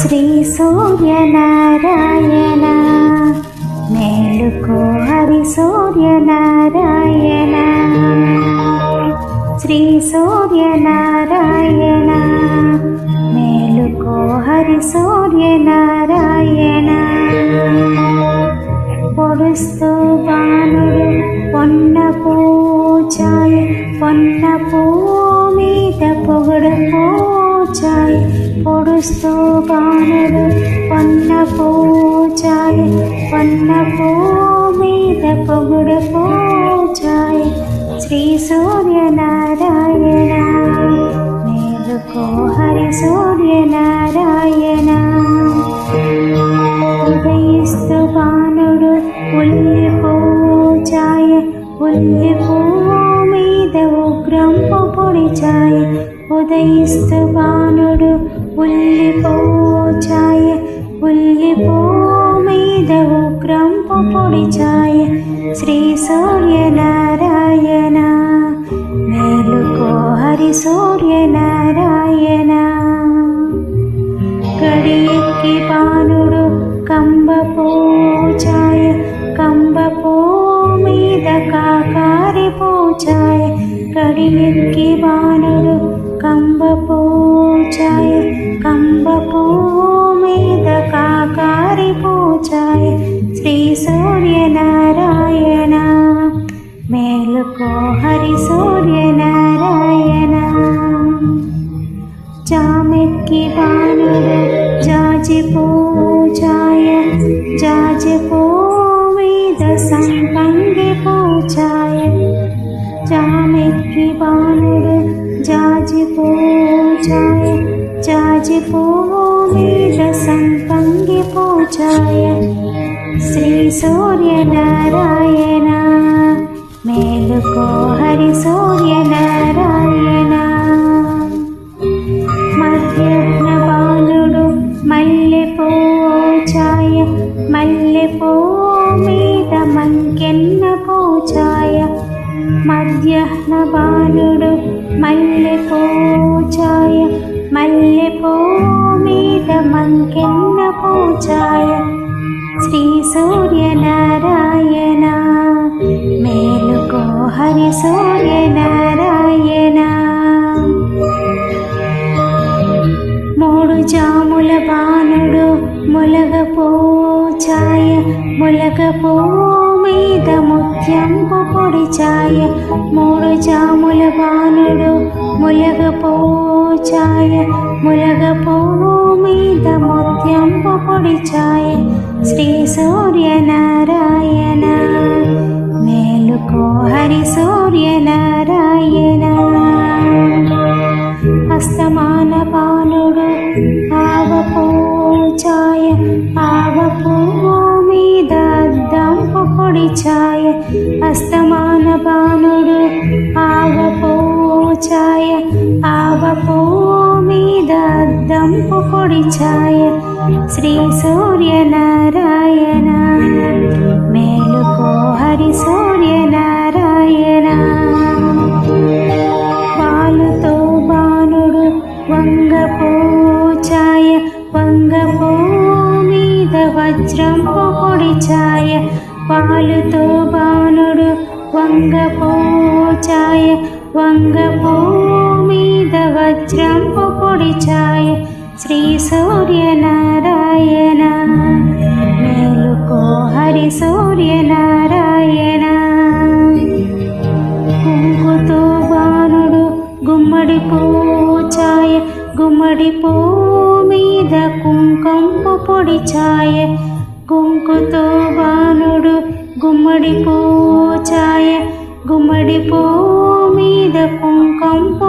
శ్రీ సూర్యనారాయణ మేలుకో హరి సూర్యనారాయణ. శ్రీ సూర్యనారాయణ మేలుకో హరి సూర్యనారాయణ. పొడుస్తూ పొడుస్తూ బాణుడు పొన్న పూచాయ పొన్న పూ మీద పొగడు పూచాయ శ్రీ సూర్యనారాయణ మేలుకో హరి సూర్యనారాయణ ఉదయిస్తు బాణుడు ఉల్లి పూచాయ ఉల్లి మీద ఉగ్రంపు పొడిచాయ ఉదయిస్తు బాణుడు ఉల్లి పూచాయ మీద ఉగ్రంపు పొడిచాయ శ్రీ సూర్యనారాయణ మేలుకో హరి సూర్యనారాయణ కడియెక్కి బాణుడు కంబపోచాయ కంబపో మీద కాకారి పోచాయ కడియెక్కి బాణుడు सूर्य नारायणा मेलको हरि सूर्य नारायणा चामी बाण पोचायाज पो मे दसं पोचायामी बाण पोय जाच पो मे दसं पोचाया బాణుడు జాజి పూజాయ శ్రీ సూర్యనారాయణ. మేలుకో హరి సూర్యనారాయణ. మధ్యాహ్న బాలుడు మల్లె పూచాయ మల్లె పూ మీద మంకెన్న పోచాయ మధ్యాహ్న బాలుడు మల్లె పూచాయ మల్లె పూ మీద మంకెన్న పోచాయ శ్రీ సూర్యనారాయణ. మేలుకో హరి సూర్యనారాయణ. మూడు జాముల బాణుడు ములగ పూచాయ ములగ పూ మీద ముత్యంపు పొడి పొడిచాయ. మూడు జాముల బాణుడు ములగ పూచాయ ములగ సూర్యనారాయణ మేలుకో హరి సూర్యనారాయణ. అస్తమాన పానుడు ఆవపూచాయ ఆవపూ మీద దంపు పొడి ఛాయ అస్తమాన పానుడు ఆవపూచాయ ఆవపూ ఆవ పొడి ఛాయ శ్రీ సూర్యనారాయణ. మేలుకో హరి సూర్యనారాయణ. పాలుతో బాణుడు వంగ పూచాయ వంగ మీద వజ్రం పొడిచాయ పాలుతో బాణుడు వంగ పూచాయ వంగ పూ మీద వజ్రం పొడి ఛాయ శ్రీ సూర్యనారాయణ. మేలుకో హరి సూర్యనారాయణ. కుంకుతో బాణుడు గుమ్మడి పూచాయ గుమ్మడి పూ మీద కుంకంపు పొడిచాయ. కుంకుతో బాణుడు గుమ్మడి పూచాయ గుమ్మడి పూ మీద కుంకంపు